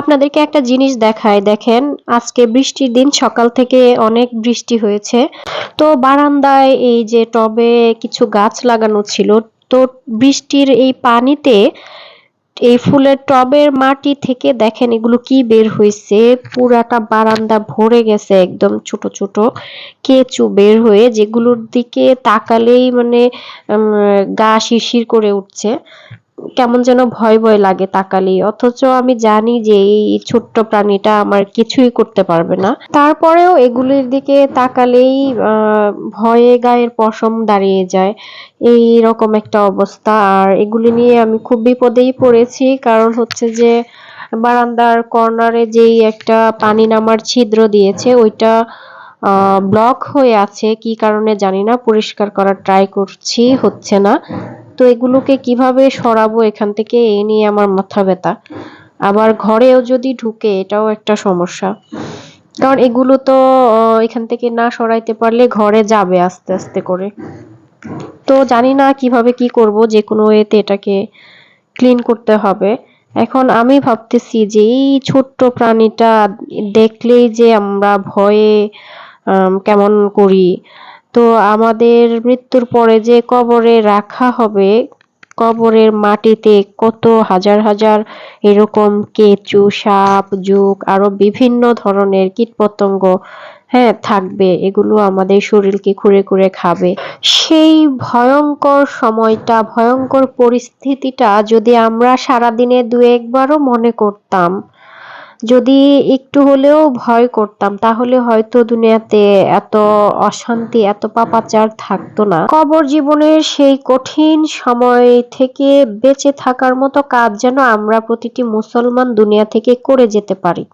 আপনাদেরকে একটা জিনিস দেখায় দেখেন, আজকে বৃষ্টির দিন, সকাল থেকে অনেক বৃষ্টি হয়েছে। তো বারান্দায় এই যে টবে কিছু গাছ লাগানো ছিল, তো বৃষ্টির এই পানিতে এই ফুলের টবের মাটি থেকে দেখেন এগুলো কি বের হয়েছে। পুরাটা বারান্দা ভরে গেছে একদম ছোট ছোট কেঁচু বের হয়ে, যেগুলোর দিকে তাকালেই মানে গা শিরশির করে উঠছে। কেমন যেন ভয় ভয় লাগে তাকালেই অথচ আমি জানি যে এই ছোট্ট প্রাণীটা আমার কিছুই করতে পারবে না। তারপরেও এগুলির দিকে তাকালেই ভয়ে গায়ের পশম দাঁড়িয়ে যায়। এই রকম একটা অবস্থা। আর এগুলি নিয়ে আমি খুব বিপদেই পড়েছি। কারণ হচ্ছে যে, বারান্দার কর্নারে যেই একটা পানি নামার ছিদ্র দিয়েছে, ওইটা ব্লক হয়ে আছে। কি কারণে জানি না। পরিষ্কার করার ট্রাই করছি, হচ্ছে না। তো এগুলোকে কীভাবে সরাবো এখান থেকে, এই নিয়ে আমার মাথা ব্যথা। আবার ঘরেও যদি ঢুকে, এটাও একটা সমস্যা। কারণ এগুলো তো এখান থেকে না সরাইতে পারলে ঘরে যাবে আস্তে আস্তে করে। তো জানি না কীভাবে কি করব, যে কোনো ওয়েতে এটাকে ক্লিন করতে হবে। এখন আমি ভাবতেছি যে এই ছোট্ট প্রাণীটা দেখলেই যে আমরা ভয়ে কেমন করি। তো আমাদের মৃত্যুর পরে যে কবরে রাখা হবে, কবরের মাটিতে কত হাজার হাজার এরকম কেঁচু, সাপ, জোক, আরও বিভিন্ন ধরনের কীটপতঙ্গ হ্যাঁ থাকবে। এগুলো আমাদের শরীরকে খুঁড়ে খুঁড়ে খাবে। সেই ভয়ঙ্কর সময়টা, ভয়ঙ্কর পরিস্থিতিটা যদি আমরা সারাদিনে দু একবারও মনে করতাম যদি একটু হলেও ভয় করতাম, তাহলে হয়তো দুনিয়াতে এত অশান্তি, এত পাপাচার থাকতো না। কবর জীবনের সেই কঠিন সময় থেকে বেঁচে থাকার মতো কাজ যেন আমরা প্রতিটি মুসলমান দুনিয়া থেকে করে যেতে পারি।